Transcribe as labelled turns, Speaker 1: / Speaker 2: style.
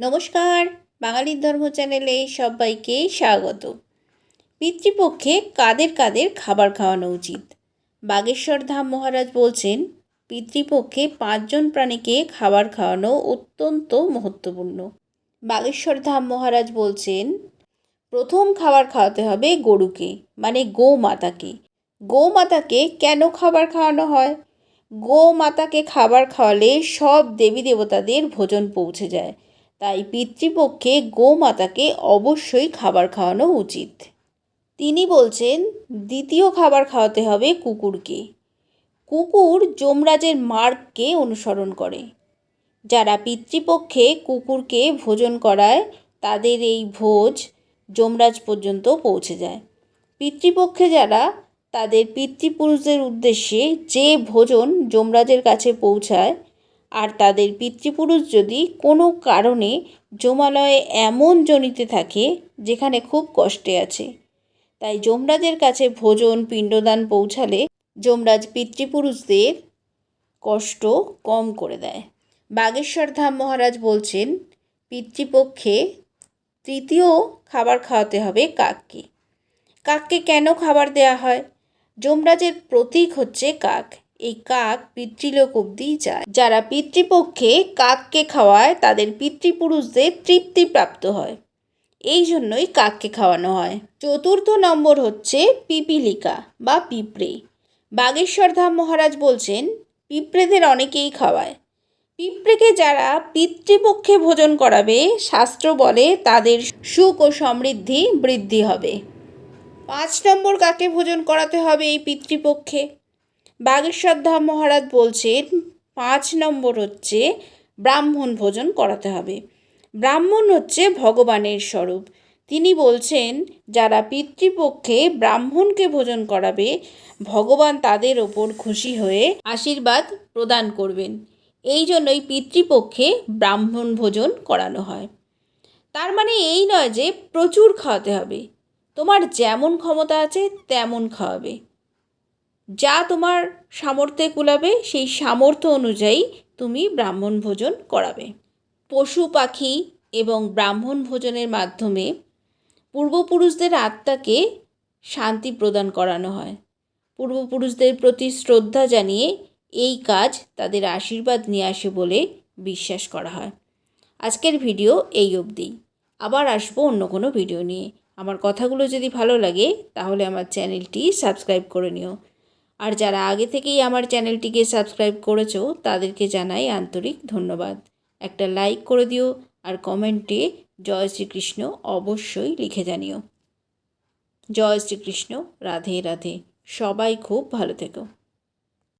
Speaker 1: নমস্কার বাঙালির ধর্ম চ্যানেলে সবাইকে স্বাগত। পিতৃপক্ষে কাদের কাদের খাবার খাওয়ানো উচিত? বাগেশ্বর ধাম মহারাজ বলছেন, পিতৃপক্ষে পাঁচজন প্রাণীকে খাবার খাওয়ানো অত্যন্ত মহত্বপূর্ণ। বাগেশ্বর ধাম মহারাজ বলছেন, প্রথম খাবার খাওয়াতে হবে গরুকে মানে গোমাতাকে। গোমাতাকে কেন খাবার খাওয়ানো হয়? গোমাতাকে খাবার খাওয়ালে সব দেবী দেবতাদের ভোজন পৌঁছে যায়। তাই পিতৃপক্ষে গোমাতাকে অবশ্যই খাবার খাওয়ানো উচিত। তিনি বলছেন, দ্বিতীয় খাবার খাওয়াতে হবে কুকুরকে। কুকুর যমরাজের মার্গকে অনুসরণ করে। যারা পিতৃপক্ষে কুকুরকে ভোজন করায়, তাদের এই ভোজ যমরাজ পর্যন্ত পৌঁছে যায়। পিতৃপক্ষে যারা, তাদের পিতৃপুরুষদের উদ্দেশ্যে যে ভোজন যমরাজের কাছে পৌঁছায় আর তাদের পিতৃপুরুষ যদি কোনো কারণে যমালয়ে এমন জনিতে থাকে যেখানে খুব কষ্টে আছে। তাই যমরাজের কাছে ভোজন, পিণ্ডদান পৌঁছালে যমরাজ পিতৃপুরুষদের কষ্ট কম করে দেয়। বাগেশ্বর ধাম মহারাজ বলছেন, পিতৃপক্ষে তৃতীয় খাবার খাওয়াতে হবে কাককে। কাককে কেন খাবার দেওয়া হয়? যমরাজের প্রতীক হচ্ছে কাক। এই কাক পিতৃলোক অবধি যায়। যারা পিতৃপক্ষে কাককে খাওয়ায়, তাদের পিতৃপুরুষদের তৃপ্তি প্রাপ্ত হয়। এই জন্যই কাককে খাওয়ানো হয়। চতুর্থ নম্বর হচ্ছে পিপিলিকা বা পিঁপড়ে। বাগেশ্বর ধাম মহারাজ বলছেন, পিঁপড়েদের অনেকেই খাওয়ায়। পিঁপড়েকে যারা পিতৃপক্ষে ভোজন করাবে, শাস্ত্র বলে তাদের সুখ ও সমৃদ্ধি বৃদ্ধি হবে। পাঁচ নম্বর কাকে ভোজন করাতে হবে এই পিতৃপক্ষে? বাগেশ্বর ধাম মহারাজ বলছেন, পাঁচ নম্বর হচ্ছে ব্রাহ্মণ ভোজন করাতে হবে। ব্রাহ্মণ হচ্ছে ভগবানের স্বরূপ। তিনি বলছেন, যারা পিতৃপক্ষে ব্রাহ্মণকে ভোজন করাবে, ভগবান তাদের ওপর খুশি হয়ে আশীর্বাদ প্রদান করবেন। এই জন্যই পিতৃপক্ষে ব্রাহ্মণ ভোজন করানো হয়। তার মানে এই নয় যে প্রচুর খাওয়াতে হবে। তোমার যেমন ক্ষমতা আছে, তেমন খাওয়াবে। যা তোমার সামর্থ্যে কুলাবে, সেই সামর্থ্য অনুযায়ী তুমি ব্রাহ্মণ ভোজন করাবে। পশু, পাখি এবং ব্রাহ্মণ ভোজনের মাধ্যমে পূর্বপুরুষদের আত্মাকে শান্তি প্রদান করানো হয়। পূর্বপুরুষদের প্রতি শ্রদ্ধা জানিয়ে এই কাজ তাদের আশীর্বাদ নিয়ে আসে বলে বিশ্বাস করা হয়। আজকের ভিডিও এই অবধি। আবার আসব অন্য কোনো ভিডিও নিয়ে। আমার কথাগুলো যদি ভালো লাগে, তাহলে আমার চ্যানেলটি সাবস্ক্রাইব করে নিও। আর যারা আগে থেকেই আমার চ্যানেলটিকে সাবস্ক্রাইব করেছ, তাদেরকে জানাই আন্তরিক ধন্যবাদ। একটা লাইক করে দিও আর কমেন্টে জয় শ্রীকৃষ্ণ অবশ্যই লিখে জানিও। জয় শ্রীকৃষ্ণ, রাধে রাধে। সবাই খুব ভালো থেকো।